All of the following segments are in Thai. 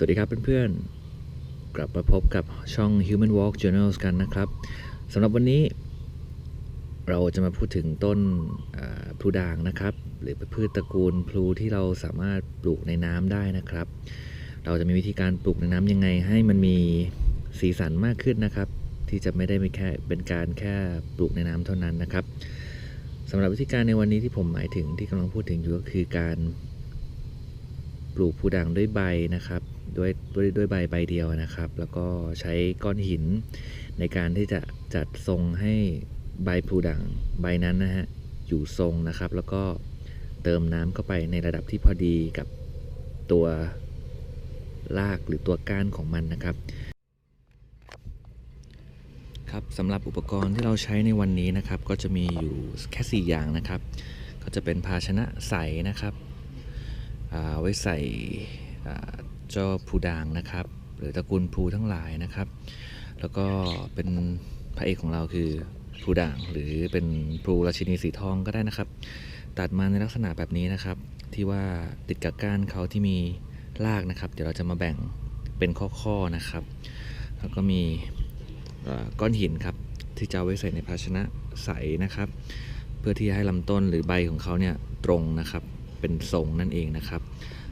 สวัสดีครับเพื่อนๆ กลับมาพบกับช่อง Human Walk Journals กันนะครับสำหรับวันนี้เราจะมาพูดถึงต้นพลูด่างนะครับ หรือพืชตระกูลพลูที่เราสามารถปลูกในน้ำได้นะครับ เราจะมีวิธีการปลูกในน้ำยังไง ให้มันมีสีสันมากขึ้นนะครับ ที่จะไม่ได้เป็นแค่เป็นการแค่ปลูกในน้ำเท่านั้นนะครับสำหรับวิธีการในวันนี้ที่ผมหมายถึงที่กำลังพูดถึงอยู่ก็คือการปลูกผูด่างด้วยใบนะครับ ด้วยด้วยด้วยใบใบเดียวนะครับ แล้วก็ใช้ก้อนหินในการที่จะจัดทรงให้ใบผูด่างใบนั้นนะฮะอยู่ทรงนะครับ แล้วก็เติมน้ำเข้าไปในระดับที่พอดีกับตัวรากหรือตัวก้านของมันนะครับ ครับสำหรับอุปกรณ์ที่เราใช้ในวันนี้นะครับ ก็จะมีอยู่แค่4อย่างนะครับ ก็จะเป็นภาชนะใสนะครับอ่าไว้ใส่ เจ้าพลูด่างนะครับ หรือตระกูลพลูทั้งหลายนะครับ แล้วก็เป็นพระเอกของเราคือพลูด่างหรือเป็นพลูราชินีสีทองก็ได้นะครับ ตัดมาในลักษณะแบบนี้นะครับ ที่ว่าติดกับก้านเขาที่มีรากนะครับ เดี๋ยวเราจะมาแบ่งเป็นข้อๆนะครับ แล้วก็มีก้อนหินครับที่จะไว้ใส่ในภาชนะใสนะครับ เพื่อที่ให้ลำต้นหรือใบของเขาเนี่ยตรงนะครับเป็นทรงนั่นเองนะครับ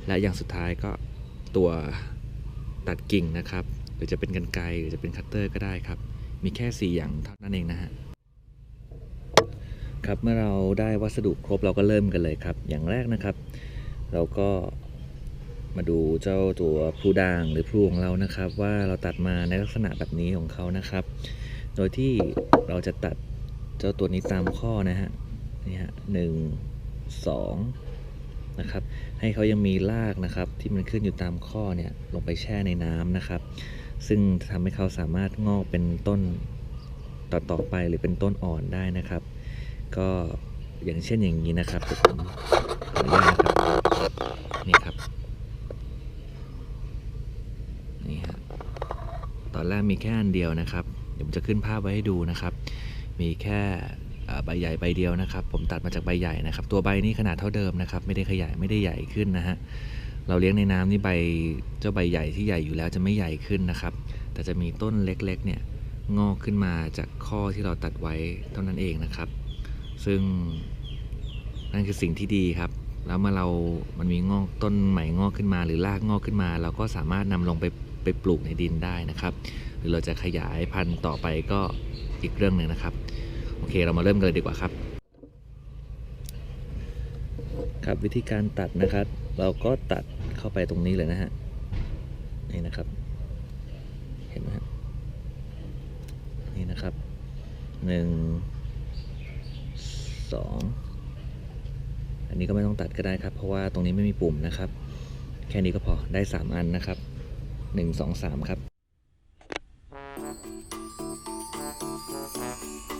และอย่างสุดท้ายก็ ตัวตัดกิ่งนะครับ หรือจะเป็นกันไกรหรือจะเป็นคัตเตอร์ก็ได้ครับ มีแค่ 4 อย่างเท่านั้นเองนะฮะครับเมื่อเราได้วัสดุครบเราก็เริ่มกันเลยครับ อย่างแรกนะครับ เราก็มาดูเจ้าตัวพลูด่างหรือพลูของเรานะครับ ว่าเราตัดมาในลักษณะแบบนี้ของเขานะครับ โดยที่เราจะตัดเจ้าตัวนี้ตามข้อนะฮะนี่ฮะหนึ่งสอง นะครับ ให้เขายังมีรากนะครับ ที่มันขึ้นอยู่ตามข้อเนี่ยลงไปแช่ในน้ำนะครับ ซึ่งทำให้เขาสามารถงอกเป็นต้นต่อต่อไปหรือเป็นต้นอ่อนได้นะครับ ก็อย่างเช่นอย่างนี้นะครับผมขออนุญาตนะครับนี่ครับนี่ฮะตอนแรกมีแค่อันเดียวนะครับ เดี๋ยวผมจะขึ้นภาพไว้ให้ดูนะครับ มีแค่ ใบใหญ่ใบเดียวนะครับ ผมตัดมาจากใบใหญ่นะครับ ตัวใบนี้ขนาดเท่าเดิมนะครับ ไม่ได้ขยายไม่ได้ใหญ่ขึ้นนะฮะเราเลี้ยงในน้ำนี่ใบเจ้าใบใหญ่ที่ใหญ่อยู่แล้วจะไม่ใหญ่ขึ้นนะครับ แต่จะมีต้นเล็กๆเนี่ยงอกขึ้นมาจากข้อที่เราตัดไว้เท่านั้นเองนะครับ ซึ่งนั่นคือสิ่งที่ดีครับ แล้วเมื่อเรามันมีงอกต้นใหม่งอกขึ้นมา หรือรากงอกขึ้นมา เราก็สามารถนำลงไปไปปลูกในดินได้นะครับ หรือเราจะขยายพันธุ์ต่อไปก็อีกเรื่องหนึ่งนะครับ เคเรามาเริ่มกันเลยดีกว่าครับ ครับวิธีการตัดนะครับ เราก็ตัดเข้าไปตรงนี้เลยนะฮะนี่นะครับ เห็นไหมฮะนี่นะครับหนึ่งสองอันนี้ก็ไม่ต้องตัดก็ได้ครับ เพราะว่าตรงนี้ไม่มีปุ่มนะครับ แค่นี้ก็พอได้สามอันนะครับหนึ่งสองสามครับเมื่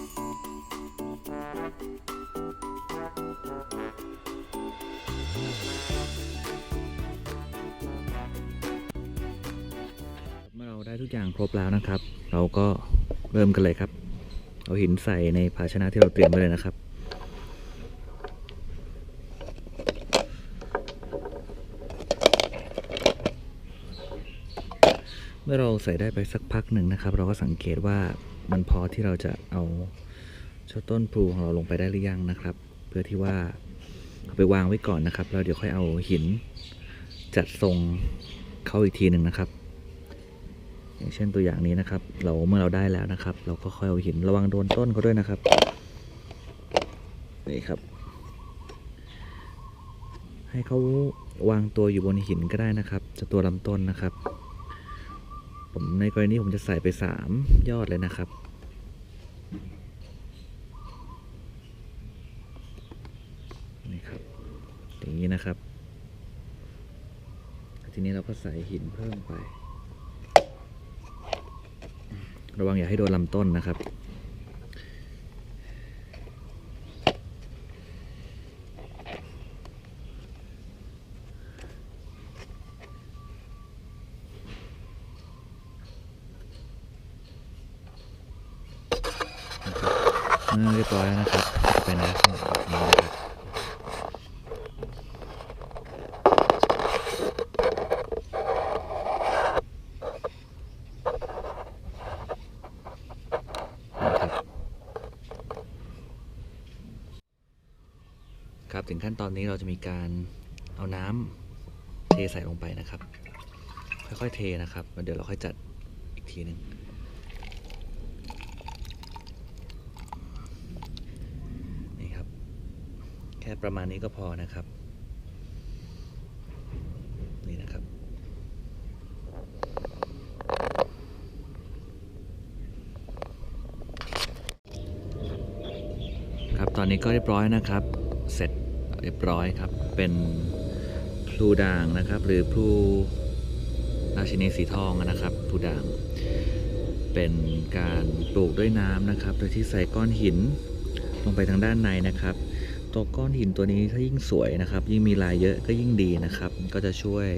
ทุกอย่างครบแล้วนะครับ เราก็เริ่มกันเลยครับ เอาหินใส่ในภาชนะที่เราเตรียมไว้เลยนะครับเมื่อเราใส่ได้ไปสักพักหนึ่งนะครับ เราก็สังเกตว่ามันพอที่เราจะเอาเจ้าต้นพลูของเราลงไปได้หรือยังนะครับ เพื่อที่ว่าเอาไปวางไว้ก่อนนะครับแล้วเดี๋ยวค่อยเอาหินจัดทรงเข้าอีกทีหนึ่งนะครับ อย่างเช่นตัวอย่างนี้นะครับ เราเมื่อเราได้แล้วนะครับ เราก็ค่อยเอาหินระวังโดนต้นเขาด้วยนะครับนี่ครับ ให้เขาวางตัวอยู่บนหินก็ได้นะครับ จะตัวลำต้นนะครับ ผมในกรณีผมจะใส่ไปสามยอดเลยนะครับนี่ครับอย่างนี้นะครับ ทีนี้เราก็ใส่หินเพิ่มไป ระวังอย่าให้โดนลำต้นนะครับเมื่อเรียบร้อยแล้วนะครับ ไปนลักษณะแบบนี้นะครับ ครับถึงขั้นตอนนี้เราจะมีการเอาน้ำเทใส่ลงไปนะครับ ค่อยๆเทนะครับเดี๋ยวเราค่อยจัดอีกทีหนึ่งนี่ครับ แค่ประมาณนี้ก็พอนะครับ นี่นะครับครับตอนนี้ก็เรียบร้อยนะครับ เสร็จเรียบร้อยครับ เป็นพลูด่างนะครับ หรือพลูราชินีสีทองนะครับพลูด่าง เป็นการปลูกด้วยน้ำนะครับ โดยที่ใส่ก้อนหินลงไปทางด้านในนะครับ ตัวก้อนหินตัวนี้ถ้ายิ่งสวยนะครับ ยิ่งมีลายเยอะก็ยิ่งดีนะครับ ก็จะช่วย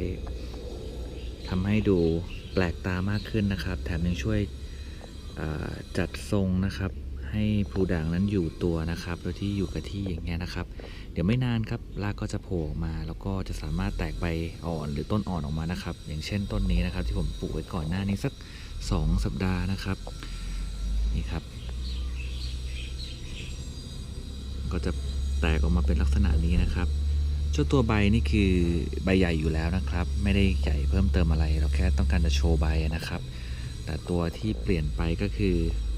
ทำให้ดูแปลกตามากขึ้นนะครับ แถมยังช่วยจัดทรงนะครับ ให้พลูด่างนั้นอยู่ตัวนะครับ โดยที่อยู่กับที่อย่างเงี้ยนะครับ เดี๋ยวไม่นานครับรากก็จะโผล่มา แล้วก็จะสามารถแตกใบอ่อนหรือต้นอ่อนออกมานะครับ อย่างเช่นต้นนี้นะครับ ที่ผมปลูกไว้ก่อนหน้านี้สัก 2 สัปดาห์นะครับนี่ครับ ก็จะแตกออกมาเป็นลักษณะนี้นะครับเจ้าตัวใบนี่คือใบใหญ่อยู่แล้วนะครับ ไม่ได้ใหญ่เพิ่มเติมอะไร เราแค่ต้องการจะโชว์ใบนะครับ แต่ตัวที่เปลี่ยนไปก็คือ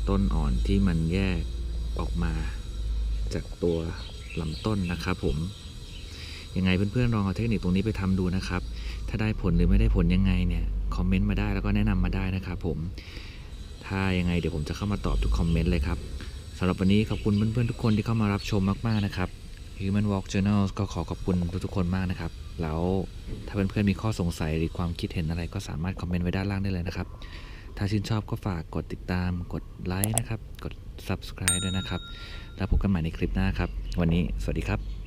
ต้นอ่อนที่มันแยกออกมาจากตัวลำต้นนะครับผมยังไงเพื่อนๆลองเอาเทคนิคตรงนี้ไปทำดูนะครับ ถ้าได้ผลหรือไม่ได้ผลยังไงเนี่ยคอมเมนต์มาได้แล้วก็แนะนำมาได้นะครับผม ถ้ายังไงเดี๋ยวผมจะเข้ามาตอบทุกคอมเมนต์เลยครับสำหรับวันนี้ขอบคุณเพื่อนๆทุกคนที่เข้ามารับชมมากๆนะครับ Human Walk Journal ก็ขอขอบคุณทุกๆคนมากนะครับ แล้วถ้าเพื่อนๆมีข้อสงสัยหรือความคิดเห็นอะไรก็สามารถคอมเมนต์ไว้ด้านล่างได้เลยนะครับ ถ้าชื่นชอบก็ฝากกดติดตาม กดไลค์นะครับ กด subscribe ด้วยนะครับ แล้วพบกันใหม่ในคลิปหน้าครับ วันนี้สวัสดีครับ